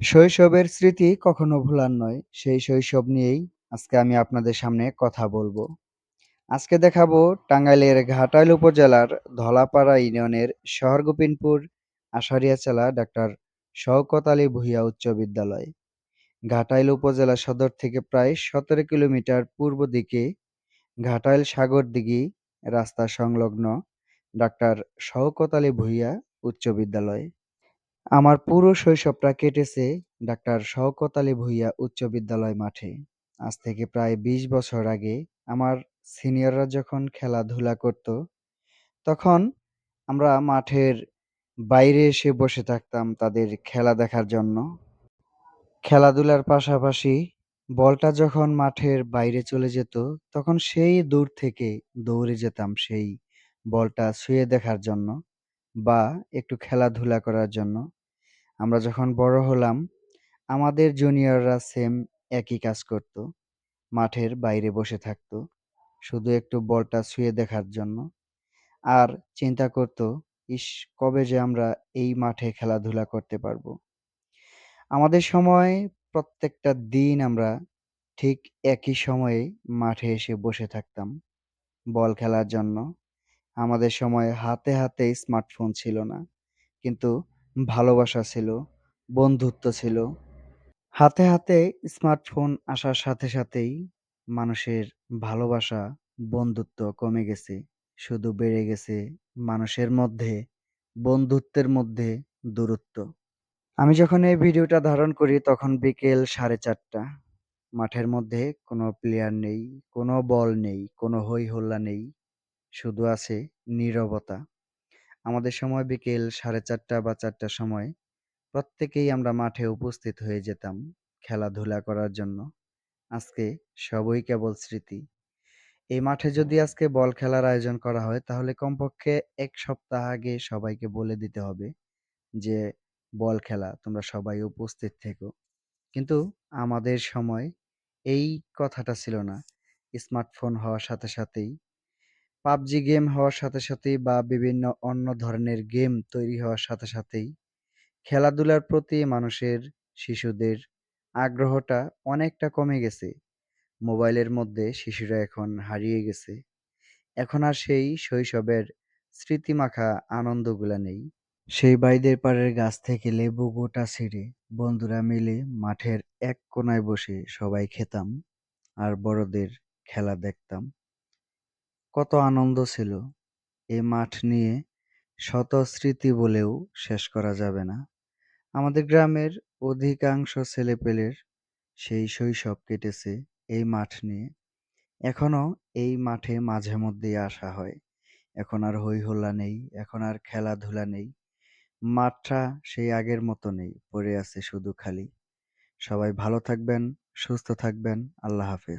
শৈশবের স্মৃতি কখনো ভোলার নয়। সেই শৈশব নিয়েই আজকে আমি আপনাদের সামনে কথা বলব। আজকে দেখাবো টাঙ্গাইলের ঘাটাইল উপজেলার ধলাপাড়া ইউনিয়নের শহরগোবিন্দপুর আশারিয়াচালা ডাক্তার শওকত আলী ভূঁইয়া উচ্চ বিদ্যালয়। ঘাটাইল উপজেলা সদর থেকে প্রায় ১৭ কিলোমিটার পূর্ব দিকে ঘাটাইল সাগরদিঘি রাস্তা সংলগ্ন ডাক্তার শওকত আলী ভূঁইয়া উচ্চ বিদ্যালয়। আমার পুরো শৈশবটা কেটেছে ডাক্তার শওকত আলী ভূঁইয়া উচ্চ বিদ্যালয় মাঠে। আজ থেকে প্রায় ২০ বছর আগে আমার সিনিয়ররা যখন খেলাধুলা করত, তখন আমরা মাঠের বাইরে এসে বসে থাকতাম তাদের খেলা দেখার জন্য। খেলাধুলার পাশাপাশি বলটা যখন মাঠের বাইরে চলে যেত, তখন সেই দূর থেকে দৌড়ে যেতাম সেই বলটা ছুঁয়ে দেখার জন্য বা একটু খেলাধুলা করার জন্য। আমরা যখন বড় হলাম, আমাদের জুনিয়ররা সেম একই কাজ করত। মাঠের বাইরে বসে থাকত, শুধু একটু বলটা ছুঁয়ে দেখার জন্য। আর চিন্তা করত, ইস! কবে যে আমরা এই মাঠে খেলাধুলা করতে পারব। আমাদের সময় প্রত্যেকটা দিন আমরা ঠিক একই সময়ে মাঠে এসে বসে থাকতাম বল খেলার জন্য। আমাদের সময় হাতে, হাতে স্মার্টফোন ছিল না। কিন্তু ভালোবাসা ছিল, বন্ধুত্ব ছিল। হাতে, হাতে স্মার্টফোন আসার সাথে সাথেই মানুষের ভালোবাসা, বন্ধুত্ব কমে গেছে। শুধু বেড়ে গেছে মানুষের মধ্যে, বন্ধুত্বের মধ্যে দূরত্ব। আমি যখন এই ভিডিওটা ধারণ করি তখন বিকেল ৪:৩০ মাঠের মধ্যে কোনো প্লেয়ার নেই, কোনো বল নেই, কোনো হই-হল্লা নেই। শুধু আছে নীরবতা। আমাদের সময় বিকেল ৪:৩০ বা ৪টার সময় প্রত্যেকেই আমরা মাঠে উপস্থিত হয়ে যেতাম খেলাধুলা করার জন্য। আজকে সবই কেবল স্মৃতি। এই মাঠে যদি আজকে বল খেলার আয়োজন করা হয় তাহলে কমপক্ষে এক সপ্তাহ আগে সবাইকে বলে দিতে হবে যে, বল খেলা তোমরা সবাই উপস্থিত থেকো। কিন্তু আমাদের সময় এই কথাটা ছিল না। স্মার্টফোন হওয়ার সাথে সাথেই পাবজি গেম হওয়ার সাথে সাথেই বা বিভিন্ন অন্য ধরনের গেম তৈরি হওয়ার সাথে সাথেই খেলাধুলার প্রতি মানুষের, শিশুদের আগ্রহটা অনেকটা কমে গেছে। মোবাইলের মধ্যে শিশুরা এখন হারিয়ে গেছে। এখন আর সেই শৈশবের স্মৃতিমাখা আনন্দগুলা নেই। সেই বাইদের পাড়ের গাছ থেকে লেবু গোটা ছিঁড়ে বন্ধুরা মিলে মাঠের এক কোণায় বসে সবাই খেতাম আর বড়দের খেলা দেখতাম। কত আনন্দ ছিল! এ মাঠ নিয়ে শত স্মৃতি বলেও শেষ করা যাবে না। আমাদের গ্রামের অধিকাংশ ছেলেপেলের সেই শৈশব কেটেছে এই মাঠ নিয়ে। এখনও এই মাঠে মাঝে মধ্যেই আসা হয়। এখন আর হই-হল্লা নেই, এখন আর খেলাধুলা নেই। মাঠটা সেই আগের মতো নেই, পড়ে আছে শুধু খালি। সবাই ভালো থাকবেন, সুস্থ থাকবেন। আল্লাহ হাফেজ।